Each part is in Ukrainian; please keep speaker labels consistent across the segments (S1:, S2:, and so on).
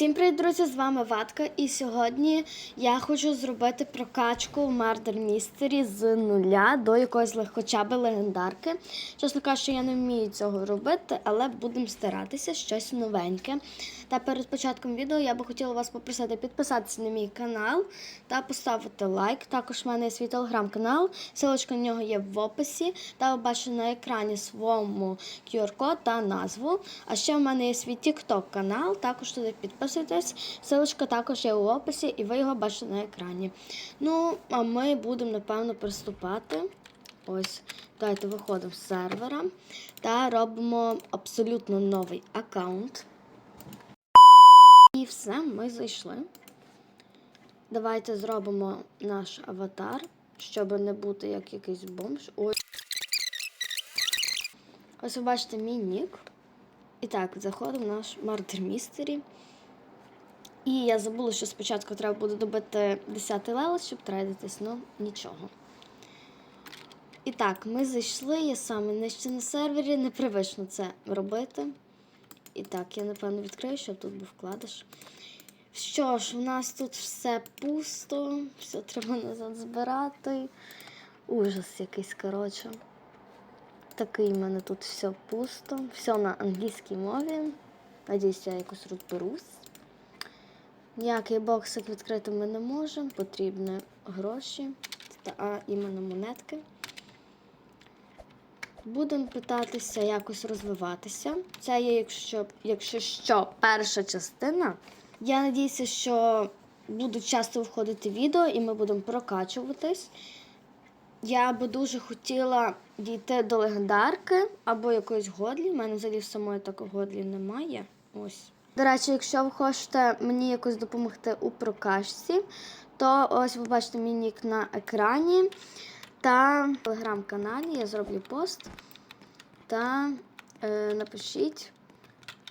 S1: Всім привіт, друзі! З вами Ватка. І сьогодні я хочу зробити прокачку в Murder Mystery з нуля до якоїсь легкочаби легендарки. Чесно кажучи, я не вмію цього робити, але будемо старатися щось новеньке. Та перед початком відео я би хотіла вас попросити підписатися на мій канал та поставити лайк. Також в мене є свій телеграм-канал, ссылочка на нього є в описі. Та ви бачите на екрані своєму QR-код та назву. А ще в мене є свій TikTok канал, також туди підписуйтесь. Ссылочка також є у описі, і ви його бачите на екрані. Ну, а ми будемо, напевно, приступати. Ось, давайте виходимо з сервера та робимо абсолютно новий аккаунт. І все, ми зайшли. Давайте зробимо наш аватар, щоб не бути як якийсь бомж. Ой. Ось ви бачите мій нік. І так, заходимо в наш Murder Mystery. І я забула, що спочатку треба буде добити 10 левел, щоб трейдитись, ну нічого. І так, ми зайшли, я саме нижче на сервері, непривично це робити. І так, я напевно відкрию, щоб тут був вкладиш. Що ж, у нас тут все пусто, все треба назад збирати. Ужас якийсь, коротше. Такий в мене тут все пусто. Все на англійській мові. Надіюсь, я якось розберусь. Ніякий боксик відкрити ми не можемо. Потрібні гроші а, іменно монетки. Будемо питатися якось розвиватися. Це є, якщо, якщо що, перша частина. Я надіюся, що будуть часто входити відео і ми будемо прокачуватись. Я би дуже хотіла дійти до легендарки або якоїсь годлі. У мене взагалі самої такої годлі немає. Ось. До речі, якщо ви хочете мені якось допомогти у прокачці, то ось ви бачите мій нік на екрані. Та в телеграм-каналі я зроблю пост. Та е, напишіть,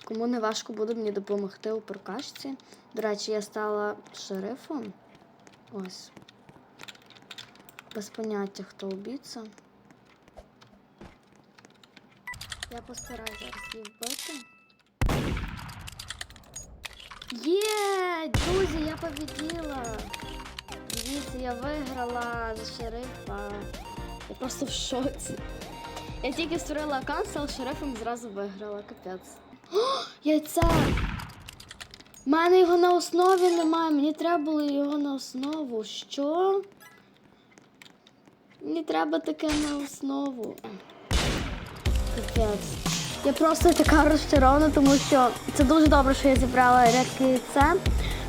S1: кому не важко буде мені допомогти у прокачці. До речі, я стала шерифом. Ось. Без поняття, хто убійця. Я постараюся її вбити. Є! Друзі, я победила! Дивіться, я виграла за шерифа. Я просто в шоці. Я тільки створила аккаунт, стала шерифом зразу виграла. Капець. О, яйця! У мене його на основі немає. Мені треба було його на основу. Що? Мені треба таке на основу. Капець. Я просто така розчарована, тому що це дуже добре, що я зібрала рідке яйце.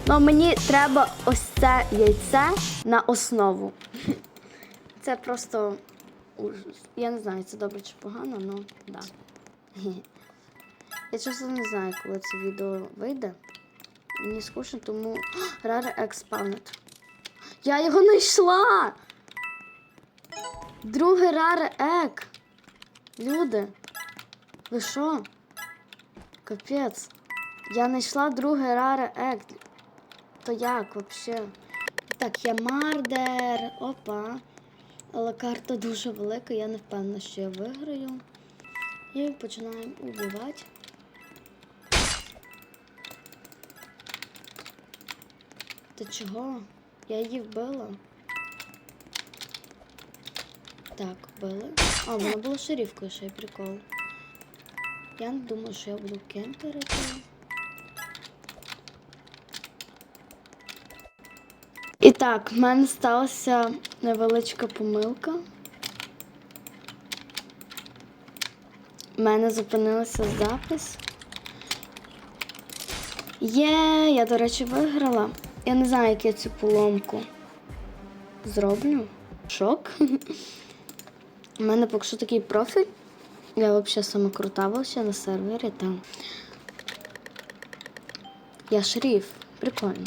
S1: Але мені треба ось це яйце на основу. Це просто ужас. Я не знаю, це добре чи погано, але да. Я чесно не знаю, коли це відео вийде. Мені скучно, тому Rare Expounded. Я його знайшла! Другий Rare Egg. Люди. Ви що? Капець. Я знайшла другий Rare Egg. То як взагалі? Так, я мардер. Опа. Але карта дуже велика, я не впевнена, що я виграю. І починаємо убивати. Ти чого? Я її вбила. Так, вбили. А, вона була шерифкою, ще прикол. Я думаю, що я буду кемперити. І так, в мене сталася невеличка помилка. У мене зупинився запис. Є, я, до речі, виграла. Я не знаю, як я цю поломку зроблю. Шок. У мене поки що такий профіль. Я взагалі саме крута ще на сервері там. Я шериф. Прикольно.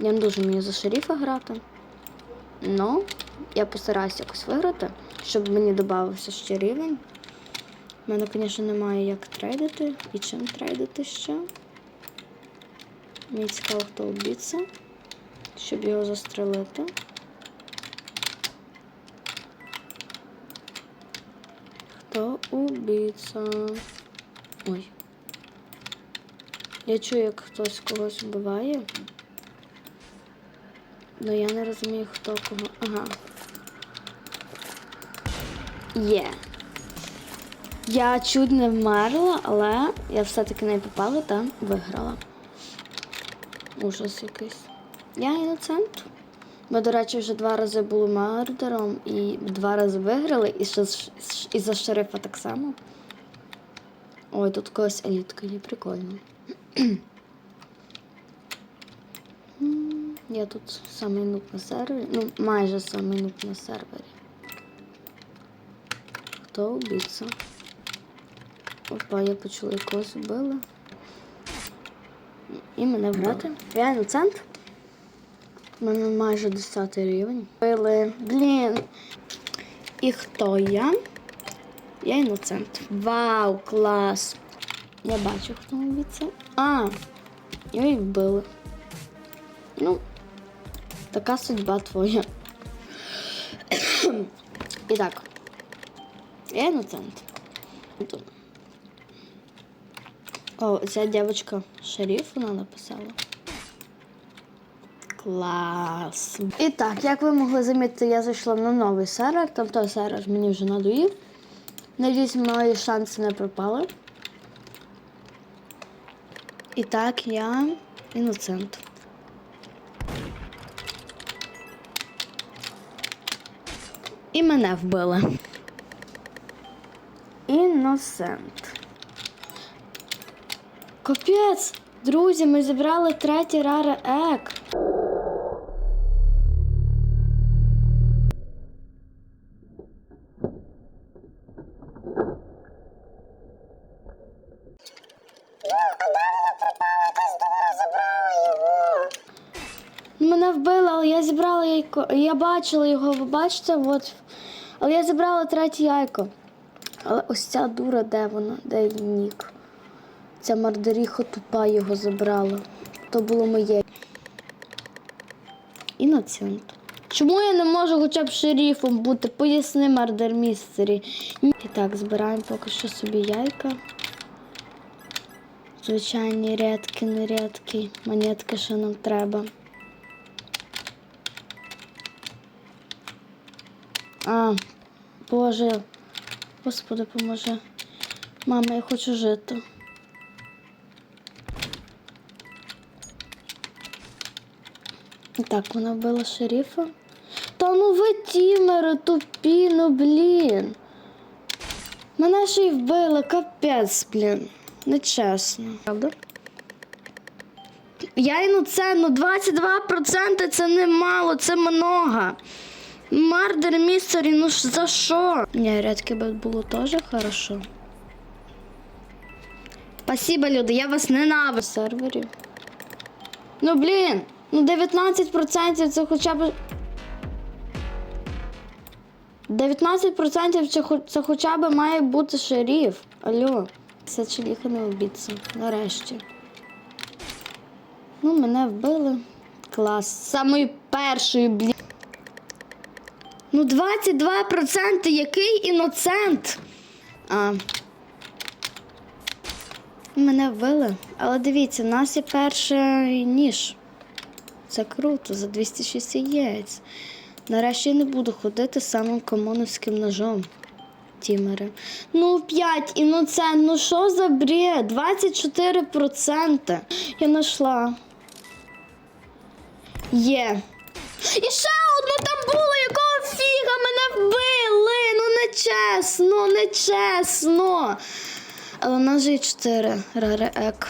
S1: Я не дуже вмію за шерифа грати. Ну, я постараюся якось виграти, щоб мені додавався ще рівень. У мене, звісно, немає як трейдити і чим трейдити ще. Мені цікаво, хто убійця, щоб його застрелити. Убійця? Ой. Я чую, як хтось когось вбиває. Ну я не розумію, хто кого. Ага. Є. Я чуть не вмерла, але я все-таки не попала та виграла. Ужас якийсь. Я іноцент. Ми, до речі, вже два рази були мардером і два рази виграли, і, ще, і за шерифа так само. Ой, тут когось елітка є, прикольно. Я тут самий нуб на сервері. Ну, майже самий нуб на сервері. Хто убійця? Опа, я почула якогось вбили. І мене вбити. Я іноцент. У мене майже 10 рівень. Били. Блін. І хто я? Я іноцент. Вау, клас. Я бачу, хто убійця. А, його і вбили. Ну, така судьба твоя. І так. Я іноцент. О, ця дівчинка шериф вона написала. Клас. І так, як ви могли замітити, я зайшла на новий сервер. Там той сервер мені вже надоїв. Надіюсь, мої шанси не пропали. І так, я іноцент. І мене вбили. Іносент. Капець! Друзі, ми зібрали третій раре ек. Яйко. Я бачила його, ви бачите, от. Але я зібрала третє яйко. Але ось ця дура, де вона? Де її нік? Ця мардеріха тупа його забрала. То було моє. І Іноцент. Чому я не можу хоча б шерифом бути? Поясни мардер містері. І так, збираємо поки що собі яйка. Звичайні рядки, не. Монетки, що нам треба. А, Боже, Господи, поможи. Мама, я хочу жити. Так, вона вбила шерифа. Та ну ви тімери тупі, ну блін. Мене ще й вбили, капець, блін. Нечесно. Правда? Я ну це, ну 22% це немало, це много. Мардер містері, ну за що? Ні, рядки би було теж хорошо. Спасибо, люди, я вас ненавиджу. Серверів. Ну блін, ну 19% це хоча б. 19% це, це хоча б має бути шериф. Алло. Це чоліха не обіцяв. Нарешті. Ну, мене вбили. Клас. Самою першою, блін. Ну, 22% який іноцент. А. Мене вбили. Але дивіться, у нас є перший ніж. Це круто, за 206 яєць. Нарешті я не буду ходити самим комоновським ножом. Тімери. Ну, 5 іноцент, ну що за бред? 24%. Я знайшла. Є. І ще одну там було, нечесно, нечесно. Але в нас же є 4 рари ек.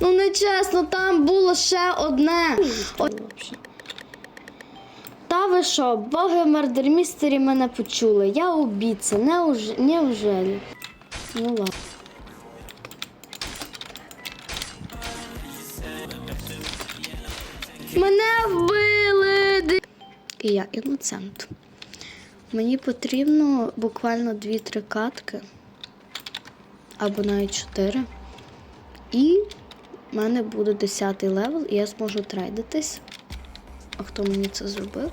S1: Ну нечесно, там було ще одне. От... Та ви що, боги мардермістері мене почули. Я убійця, не уж... неужелі? Ну ладно. Мене вбили. І я іноцент. Мені потрібно буквально 2-3 катки. Або навіть 4. І в мене буде 10 левел, і я зможу трейдитись. А хто мені це зробив?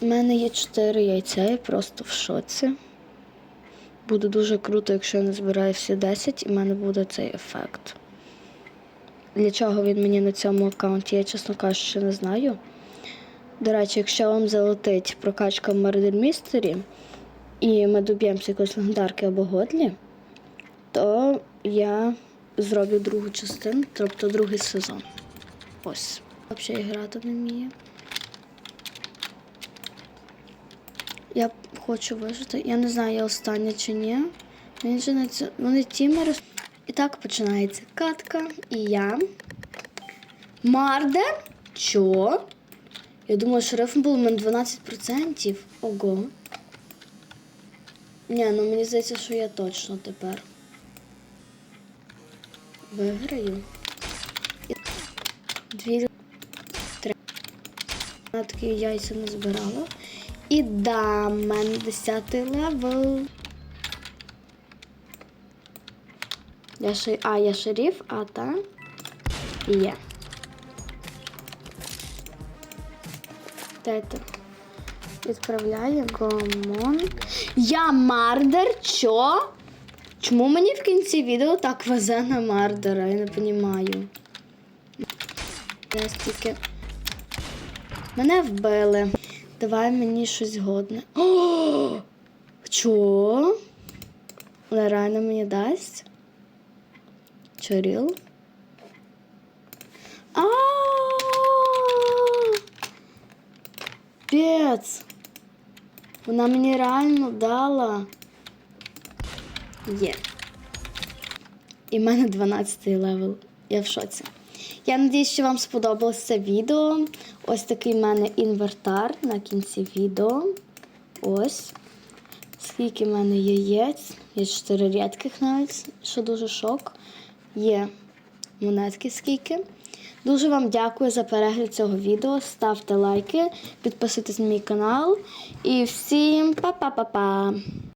S1: У мене є 4 яйця, я просто в шоці. буде дуже круто, якщо я не збираю всі 10, і в мене буде цей ефект. Для чого він мені на цьому аккаунті, я, чесно кажучи, не знаю. До речі, якщо вам залетить прокачка в Murder Mystery, і ми доб'ємося якоїсь легендарки або годлі, то я зроблю другу частину, тобто другий сезон. Ось. Взагалі грати не вміє. Я хочу вижити. Я не знаю, я остання чи ні. Він же не це. Вони тімери. І так починається катка. І я. Мардер? Чо? Я думала, шерифом було у мене 12%. Ого. Ні, ну мені здається, що я точно тепер. Виграю. Дві три. Я такі яйця не збирала. І да, мене 10 левел. Я ши... А, я шериф, а та є. Дайте. Відправляю гомон. Я мардер, чо? Чому мені в кінці відео так везе на мардера? Я не розумію. Я стільки. Мене вбили. Давай мені щось годне. О! Чо? Вона реально мені дасть? Чоріл? А! Пец! Вона мені реально дала. Є. І в мене 12 левел. Я в шоці. Я надіюсь, що вам сподобалось це відео. Ось такий в мене інвертар на кінці відео. Ось. Скільки в мене яєць. Є 4 рідких навіть, що дуже шок. Є монетки скільки. Дуже вам дякую за перегляд цього відео. Ставте лайки, підписуйтесь на мій канал. І всім па-па-па-па!